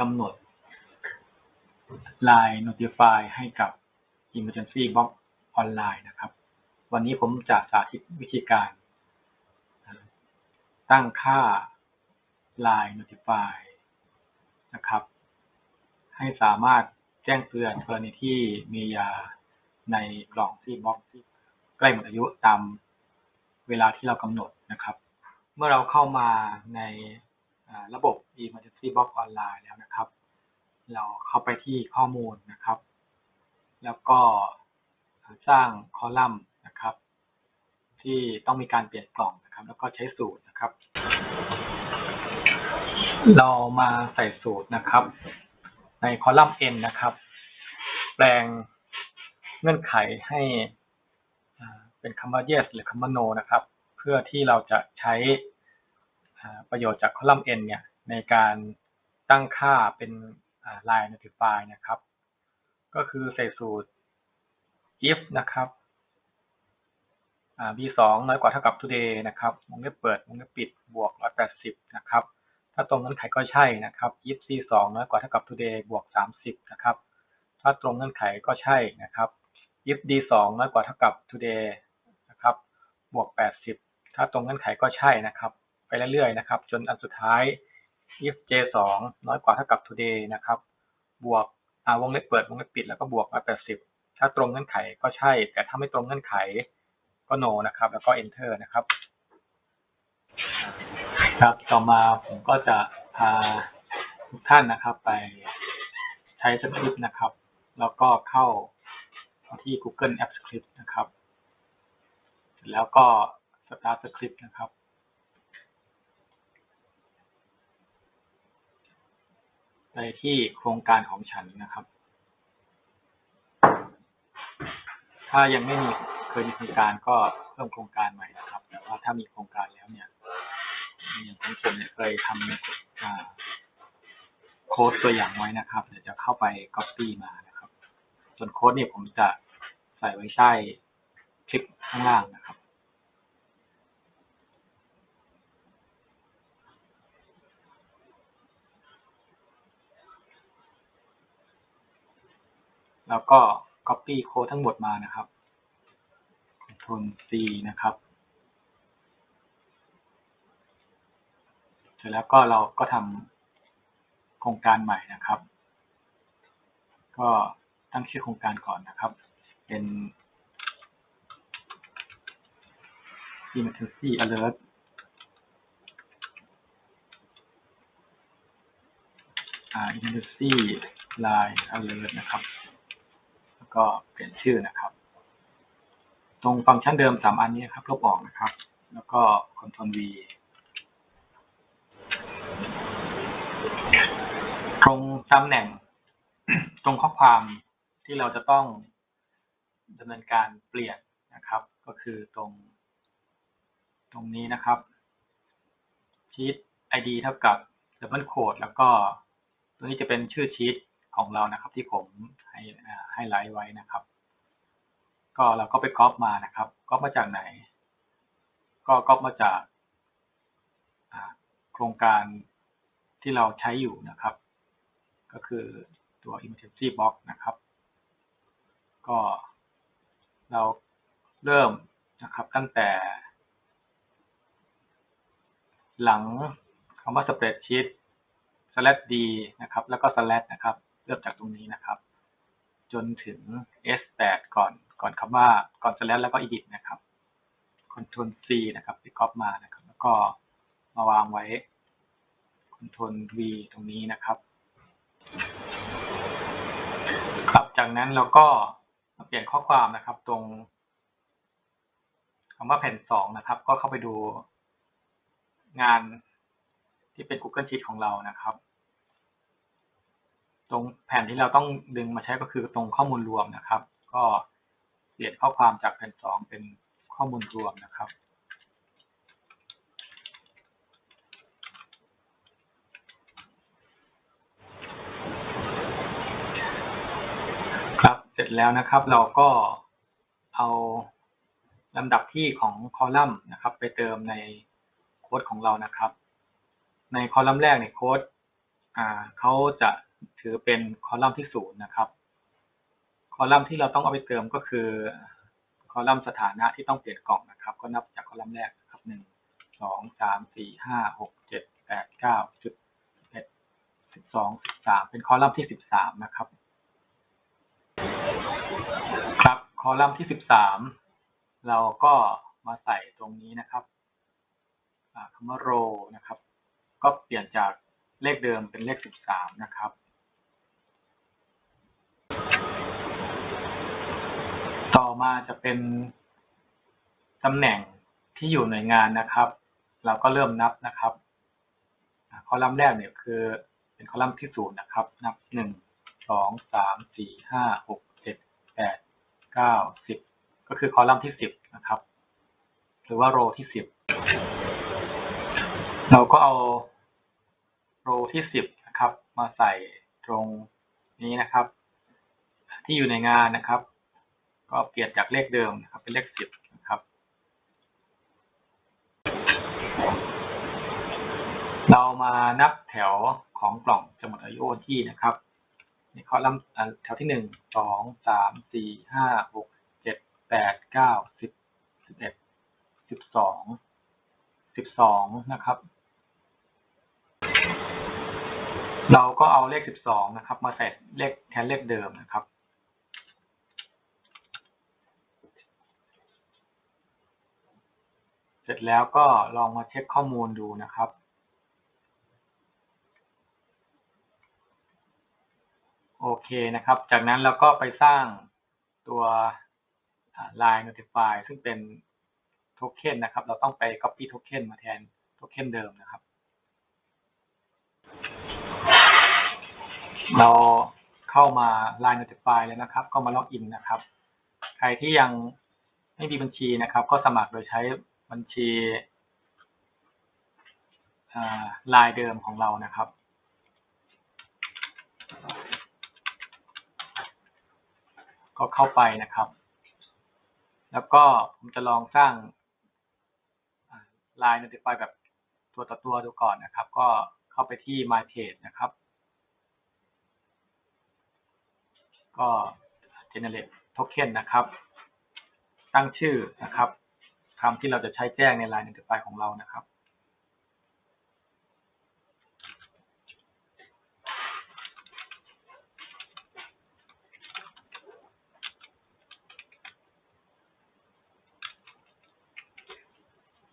กำหนด Line Notify ให้กับ Emergency Box ออนไลน์นะครับ วันนี้ผมจะสาธิตวิธีการ ตั้งค่า Line Notify นะครับ ให้สามารถแจ้งเตือนกรณีที่มียาในกล่องซีบ็อกที่ใกล้หมดอายุตามเวลาที่เรากำหนดนะครับ เมื่อเราเข้ามาใน ระบบ Emergency Box ออนไลน์แล้วนะครับ เราเข้าไปที่ข้อมูลนะครับ แล้วก็สร้างคอลัมน์นะครับ ที่ต้องมีการเปลี่ยนกล่องนะครับ แล้วก็ใช้สูตรนะครับ เรามาใส่สูตรนะครับ ในคอลัมน์ n นะครับ แปลงเงื่อนไขให้เป็นคำว่า yes หรือคำว่า no นะครับ เพื่อที่เราจะใช้ ประโยชน์จากคอลัมน์ n เนี่ยในการตั้งค่าเป็น line notify นะครับ ก็คือใส่สูตร if นะครับ b2 น้อยกว่าเท่ากับ today นะครับวงเล็บเปิดวงเล็บปิดบวก 180 นะครับ ถ้าตรงเงื่อนไขก็ใช่นะครับ if c2 น้อยกว่าเท่ากับ today บวก 30 นะครับ ถ้าตรงเงื่อนไขก็ใช่นะครับ if d2 น้อยกว่าเท่ากับ today นะครับบวก 80 ถ้าตรงเงื่อนไขก็ใช่นะครับ ไปเรื่อยๆนะครับ จนอันสุดท้าย if j2 น้อยกว่าเท่ากับ today นะครับ บวกวงเล็บเปิดวงเล็บปิดแล้วก็บวก180 ถ้าตรงเงื่อนไขก็ใช่ แต่ถ้าไม่ตรงเงื่อนไขก็ no นะครับ แล้วก็ enter นะครับครับต่อมาผมก็จะพาทุกท่านนะครับ ไปใช้สคริปต์นะครับ แล้วก็เข้าที่ Google App Script นะครับ แล้วก็ Start Script นะครับ ไปที่โครงการของฉันนะครับ ถ้ายังไม่มีเคยมีโครงการก็เพิ่มโครงการใหม่นะครับ แต่ว่าถ้ามีโครงการแล้วเนี่ยอย่างของผมเนี่ยเคยทำโค้ดตัวอย่างไว้นะครับเดี๋ยวจะเข้าไป copy มานะครับ ส่วนโค้ดเนี่ยผมจะใส่ไว้ใต้คลิปข้างล่างนะ แล้วก็ copy โค้ดทั้งหมดมานะครับ Ctrl C นะครับ เสร็จแล้วก็เราก็ทำโครงการใหม่นะครับ ก็ตั้งชื่อโครงการก่อนนะครับ เป็น Emergency Alert อ่า Emergency Line Alert นะครับ ก็เปลี่ยนชื่อนะครับ ตรงฟังก์ชันเดิมสามอันนี้ครับลบออกนะครับ แล้วก็ Ctrl V ตรงตำแหน่ง ตรงข้อความที่เราจะต้องดำเนินการเปลี่ยนนะครับ ก็คือตรง ตรงนี้นะครับชีต ID เท่ากับ double quote แล้วก็ตรงนี้จะเป็นชื่อชีต ของเรานะครับ ที่ผมให้ให้ไลท์ไว้นะครับ ก็เราก็ไปก๊อปมานะครับก๊อปมาจากไหน ก็ก๊อปมาจากโครงการที่เราใช้อยู่นะครับ ก็คือตัว emergency box นะครับ ก็เราเริ่มนะครับตั้งแต่ หลังคำว่า spreadsheet slash d นะครับ แล้วก็ slash นะครับ เริ่มจากตรงนี้นะครับ จนถึง s8 ก่อนก่อนคำว่าก่อน slash แล้วก็ edit นะครับ Ctrl C นะครับไปก๊อปมานะครับ แล้วก็มาวางไว้ Ctrl V ตรงนี้นะครับ ครับจากนั้นเราก็เปลี่ยนข้อความนะครับ ตรงคำว่าแผ่นสองนะครับ ก็เข้าไปดูงานที่เป็น Google Sheet ของเรานะครับ ตรงแผ่นที่เราต้องดึงมาใช้ก็คือตรงข้อมูลรวมนะครับ ก็เปลี่ยนข้อความจากแผ่นสองเป็นข้อมูลรวมนะครับ ครับเสร็จแล้วนะครับเราก็เอาลำดับที่ของคอลัมน์นะครับ ไปเติมในโค้ดของเรานะครับ ในคอลัมน์แรกเนี่ยโค้ดเขาจะ ถือเป็นคอลัมน์ที่ศูนย์นะครับ คอลัมน์ที่เราต้องเอาไปเติมก็คือคอลัมน์สถานะที่ต้องเปลี่ยนกล่องนะครับ ก็นับจากคอลัมน์แรกนะครับหนึ่งสองสามสี่ห้าหกเจ็ดแปดเก้าสิบเอ็ดสิบสองสิบสามเป็นคอลัมน์ที่สิบสามนะครับ ครับคอลัมน์ที่สิบสามเราก็มาใส่ตรงนี้นะครับคำว่า row นะครับ ก็เปลี่ยนจากเลขเดิมเป็นเลขสิบสามนะครับ ต่อมาจะเป็นตำแหน่งที่อยู่หน่วยงานนะครับ เราก็เริ่มนับนะครับคอลัมน์แรกเนี่ยคือเป็นคอลัมน์ที่ศูนย์นะครับ นับหนึ่งสองสามสี่ห้าหกเจ็ดแปดเก้าสิบก็คือคอลัมน์ที่สิบนะครับ หรือว่าโรที่สิบเราก็เอาโรที่สิบนะครับ มาใส่ตรงนี้นะครับ ที่อยู่ในงานนะครับ ก็เปลี่ยนจากเลขเดิมนะครับ เป็นเลขสิบนะครับ เรามานับแถวของกล่องจะหมดอายุวันที่นะครับในคอลัมแถวที่หนึ่งสองสามสี่ห้าหกเจ็ดแปดเก้าสิบสิบเอ็ดสิบสองสิบสองนะครับ เราก็เอาเลขสิบสองนะครับ มาใส่เลขแทนเลขเดิมนะครับ เสร็จแล้วก็ลองมาเช็คข้อมูลดูนะครับ โอเคนะครับ จากนั้นเราก็ไปสร้างตัว line notify ซึ่งเป็นโทเค็นนะครับ เราต้องไป copy โทเค็นมาแทนโทเค็นเดิมนะครับ เราเข้ามา line notify แล้วนะครับ ก็มาล็อกอินนะครับ ใครที่ยังไม่มีบัญชีนะครับ ก็สมัครโดยใช้ บัญชีอ่า line เดิมของเรานะครับ ก็เข้าไปนะครับ แล้วก็ผมจะลองสร้างอ่า line notify แบบตัวต่อตัวดูก่อนนะครับ ก็เข้าไปที่ my page นะครับ ก็ generate token นะครับ ตั้งชื่อนะครับ คำที่เราจะใช้แจ้งใน line notify ของเรานะครับ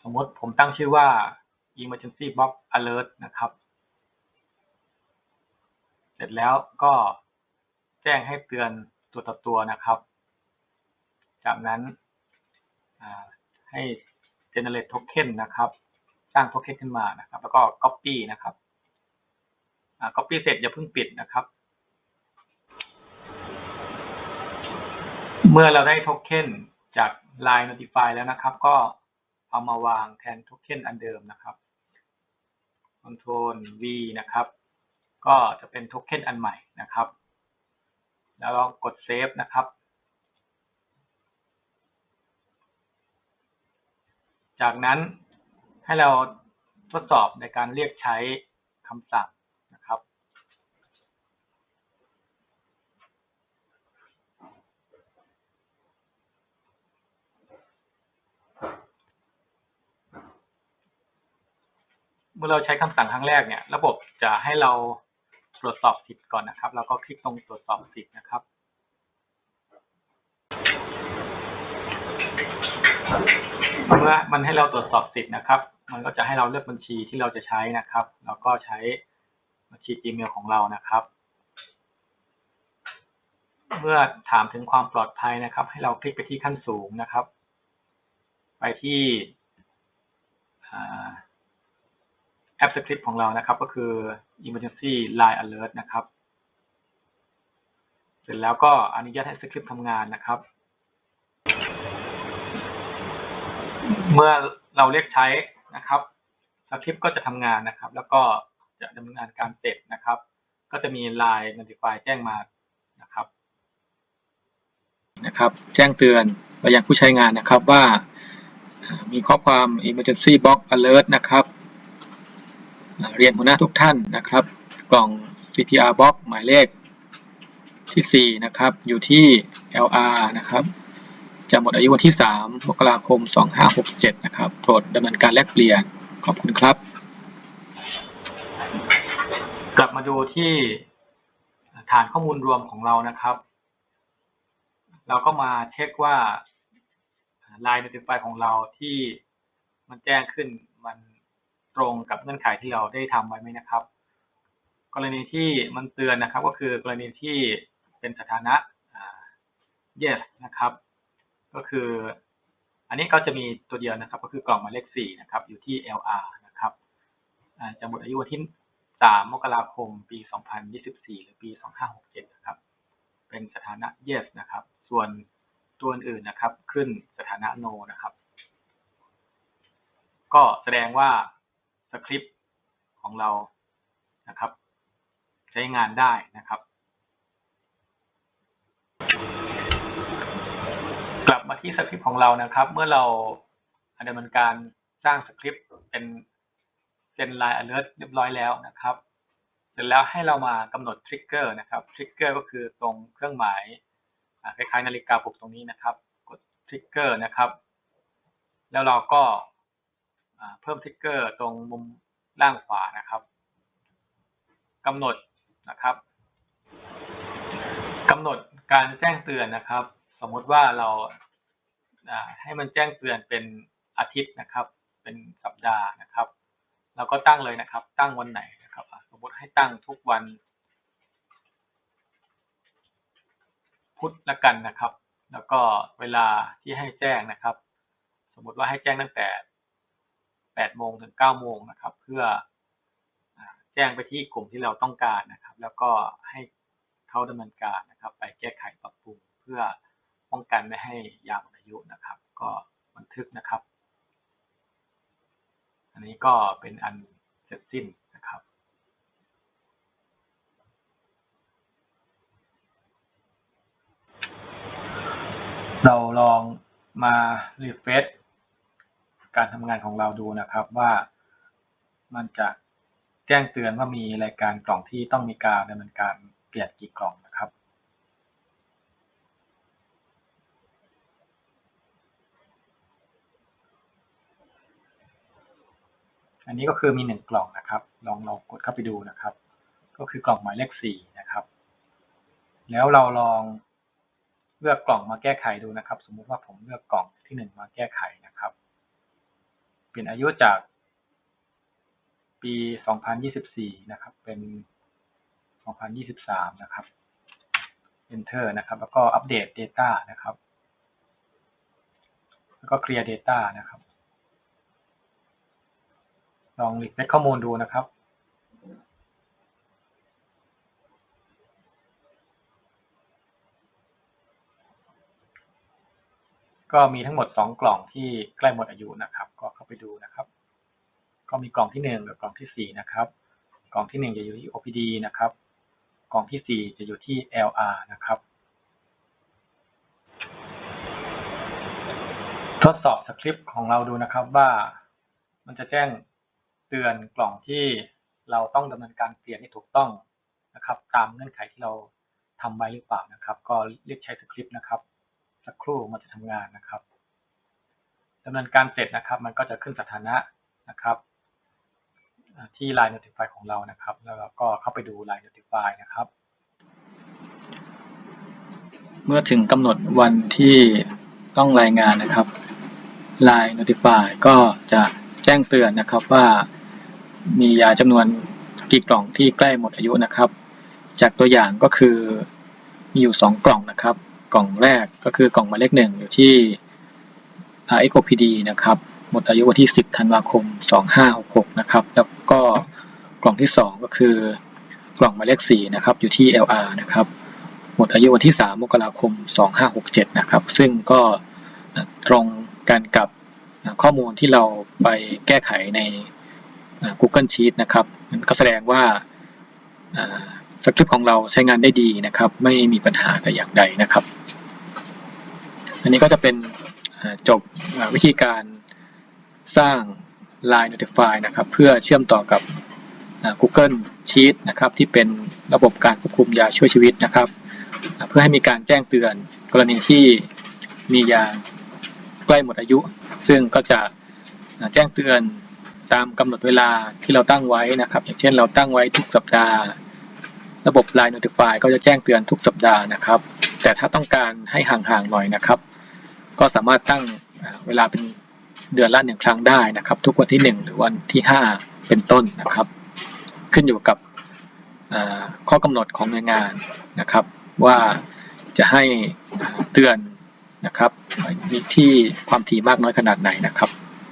สมมติผมตั้งชื่อว่า emergency box alert นะครับ เสร็จแล้วก็แจ้งให้เตือนตัวต่อตัวนะครับ จากนั้น ให้ generate token นะครับสร้าง token ขึ้นมานะครับ แล้วก็ copy นะครับอ่า copy เสร็จอย่าเพิ่งปิดนะครับ เมื่อเราได้ token จาก line notify แล้วนะครับ ก็เอามาวางแทน token อันเดิมนะครับ control V นะครับ ก็จะเป็น token อันใหม่นะครับ แล้วเรากด save นะครับ จากนั้นให้เราทดสอบในการเรียกใช้คำสั่งนะครับ เมื่อเราใช้คำสั่งครั้งแรกเนี่ย ระบบจะให้เราตรวจสอบสิทธิ์ก่อนนะครับ แล้วก็คลิกตรงตรวจสอบสิทธิ์นะครับ เมื่อมันให้เราตรวจสอบสิทธิ์นะครับ มันก็จะให้เราเลือกบัญชีที่เราจะใช้นะครับ แล้วก็ใช้บัญชี Gmail ของเรานะครับ เมื่อถามถึงความปลอดภัยนะครับ ให้เราคลิกไปที่ขั้นสูงนะครับ ไปที่แอปสคริปต์ของเรานะครับ ก็คือ Emergency Line Alert นะครับ เสร็จแล้วก็อนุญาตให้สคริปต์ทำงานนะครับ เมื่อเราเรียกใช้นะครับสคริปต์ก็จะทำงานนะครับ แล้วก็จะดำเนินงานการเสร็จนะครับ ก็จะมี Line Notify แจ้งมานะครับนะครับ แจ้งเตือนไปยังผู้ใช้งานนะครับว่ามีข้อความ emergency box alert นะครับ เรียนหัวหน้าทุกท่านนะครับ กล่อง CPR box หมายเลขที่ 4 นะครับ อยู่ที่ LR นะครับ จะหมดอายุวันที่ 3 มกราคม 2567 นะครับโปรดดำเนินการแลกเปลี่ยน ขอบคุณครับ กลับมาดูที่ฐานข้อมูลรวมของเรานะครับ เราก็มาเช็คว่า Line Notify ของเราที่มันแจ้งขึ้นมันตรงกับเงื่อนไขที่เราได้ทำไว้ไหมนะครับ กรณีที่มันเตือนนะครับก็คือกรณีที่เป็นสถานะ yes นะครับ ก็คือ อันนี้ก็จะมีตัวเดียวนะครับ ก็คือกล่องหมายเลข4นะครับ อยู่ที่ LR นะครับจะหมดอายุวันที่3มกราคม ปี2024หรือปี2567นะครับ เป็นสถานะ yes นะครับ ส่วนตัวอื่นๆนะครับ ขึ้นสถานะ no นะครับ ก็แสดงว่าสคริปต์ของเรานะครับ ใช้งานได้นะครับ กลับมาที่สคริปต์ของเรานะครับ เมื่อเราดำเนินการสร้างสคริปต์เป็นเป็น line alert เรียบร้อยแล้วนะครับ เสร็จแล้วให้เรามากำหนดทริกเกอร์นะครับทริกเกอร์ก็คือตรงเครื่องหมายคล้ายๆนาฬิกาปลุกตรงนี้นะครับ กดทริกเกอร์นะครับ แล้วเราก็เพิ่มทริกเกอร์ตรงมุมล่างขวานะครับกำหนดนะครับกำหนดการแจ้งเตือนนะครับ สมมุติว่าเราให้มันแจ้งเตือนเป็นอาทิตย์นะครับ เป็นสัปดาห์นะครับ เราก็ตั้งเลยนะครับ ตั้งวันไหนนะครับ สมมติให้ตั้งทุกวัน พุธละกันนะครับ แล้วก็เวลาที่ให้แจ้งนะครับ สมมติว่าให้แจ้งตั้งแต่8โมงถึง9โมงนะครับ เพื่อแจ้งไปที่กลุ่มที่เราต้องการนะครับ แล้วก็ให้เขาดำเนินการนะครับ ไปแก้ไขปรับปรุงเพื่อ ป้องกันไม่ให้ยาวหมดอายุนะครับ ก็บันทึกนะครับ อันนี้ก็เป็นอันเสร็จสิ้นนะครับเราลองมารีเฟรชการทำงานของเราดูนะครับว่ามันจะแจ้งเตือนว่ามีรายการกล่องที่ต้องมีการดำเนินการเปลี่ยนกี่กล่องนะครับ อันนี้ก็คือมีหนึ่งกล่องนะครับ ลองเรากดเข้าไปดูนะครับ ก็คือกล่องหมายเลขสี่นะครับ แล้วเราลองเลือกกล่องมาแก้ไขดูนะครับ สมมุติว่าผมเลือกกล่องที่หนึ่งมาแก้ไขนะครับ เปลี่ยนอายุจากปี 2024 นะครับ เป็น 2023 นะครับ Enter นะครับ แล้วก็อัปเดต Data นะครับ แล้วก็ Clear Data นะครับ ลองรีเฟรชข้อมูลดูนะครับก็มีทั้งหมด 2 กล่องที่ใกล้หมดอายุนะครับ ก็เข้าไปดูนะครับ ก็มีกล่องที่1กับกล่องที่ 4 นะครับ กล่องที่ 1 จะอยู่ที่ OPD นะครับ กล่องที่ 4 จะอยู่ที่ LR นะครับ ทดสอบสคริปต์ของเราดูนะครับว่ามันจะแจ้ง เตือนกล่องที่เราต้องดำเนินการเปลี่ยนให้ถูกต้องนะครับ ตามเงื่อนไขที่เราทำไว้หรือเปล่านะครับ ก็เรียกใช้สคริปต์นะครับ สักครู่มันจะทำงานนะครับดำเนินการเสร็จนะครับ มันก็จะขึ้นสถานะนะครับ ที่ Line Notify ของเรานะครับ แล้วเราก็เข้าไปดู Line Notify นะครับ เมื่อถึงกำหนดวันที่ต้องรายงานนะครับ Line Notify ก็จะแจ้งเตือนนะครับว่า มียาจำนวนกี่กล่องที่ใกล้หมดอายุนะครับ จากตัวอย่างก็คือมีอยู่ 2 กล่องนะครับ กล่องแรกก็คือกล่องหมายเลขหนึ่งอยู่ที่ XOPD นะครับ หมดอายุวันที่ 10 ธันวาคม 2566 นะครับ แล้วก็กล่องที่ 2 ก็คือกล่องหมายเลข4นะครับ อยู่ที่ LR นะครับ หมดอายุวันที่ 3 มกราคม 2567 นะครับ ซึ่งก็ตรงกันกับข้อมูลที่เราไปแก้ไขใน Google Sheet นะครับมันก็แสดงว่าสคริปต์ของเราใช้งานได้ดีนะครับ ไม่มีปัญหาแต่อย่างใดนะครับ อันนี้ก็จะเป็นจบวิธีการสร้าง Line Notify นะครับ เพื่อเชื่อมต่อกับ Google Sheet นะครับที่เป็นระบบการควบคุมยาช่วยชีวิตนะครับ เพื่อให้มีการแจ้งเตือนกรณีที่มียาใกล้หมดอายุ ซึ่งก็จะแจ้งเตือน ตามกำหนดเวลาที่เราตั้งไว้นะครับ อย่างเช่นเราตั้งไว้ทุกสัปดาห์ ระบบ Line Notify ก็จะแจ้งเตือนทุกสัปดาห์นะครับ แต่ถ้าต้องการให้ห่างๆหน่อยนะครับ ก็สามารถตั้งเวลาเป็นเดือนละหนึ่งครั้งได้นะครับ ทุกวันที่ 1 หรือวันที่ 5 เป็นต้นนะครับ ขึ้นอยู่กับข้อกำหนดของหน่วยงานนะครับ ว่าจะให้เตือนนะครับมีที่ความถี่มากน้อยขนาดไหนนะครับ